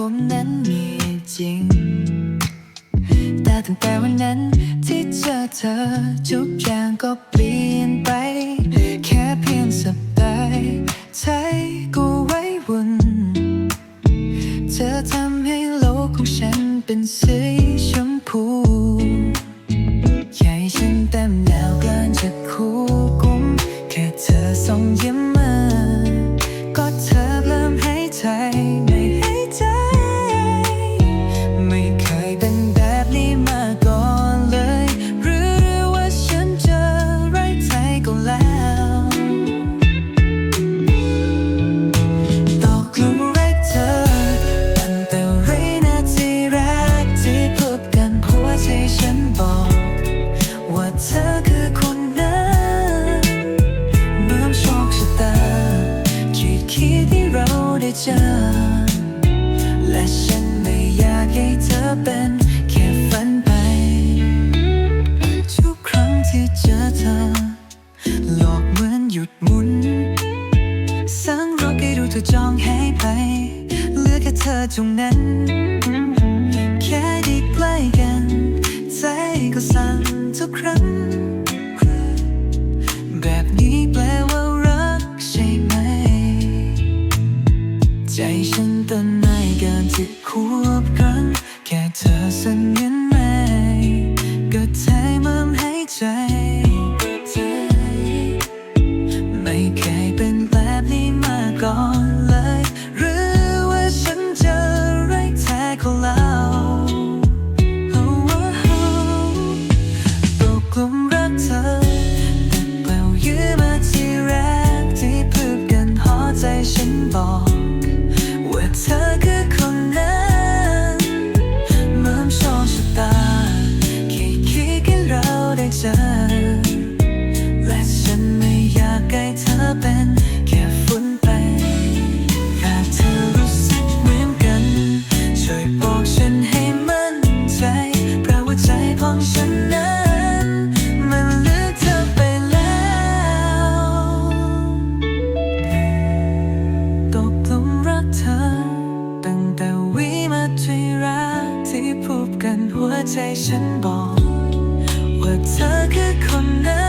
ผมนั้นมีจริง แต่ตั้งแต่วันนั้นที่เจอเธอทุกอย่างก็เปลี่ยนไป แค่เพียงสับตาใช้กูไว้วน เธอทำให้โลกของฉันเป็นสื ให้เธอเป็นแค่ฝันไป ทุกครั้งที่เจอเธอ หลอกเหมือนหยุดหมุนสังรถให้ดูเธอจองให้ไป เหลือแค่เธอตรงนั้น ไม่เคยเป็นแบบนี้มาก่อนเลย หรือว่าฉันเจะไรแท้ก็แล้วตกกลุ่มรักเธอแต่เปล่ายื้อมาที่แรกที่พูดกันหอใจฉันบอก ฉันนั้นมันเลือกเธอไปแล้วตกหลุมรักเธอ ตั้งแต่วิมาทีแรกที่พบกันหัวใจฉันบอก ว่าเธอคือคนนั้น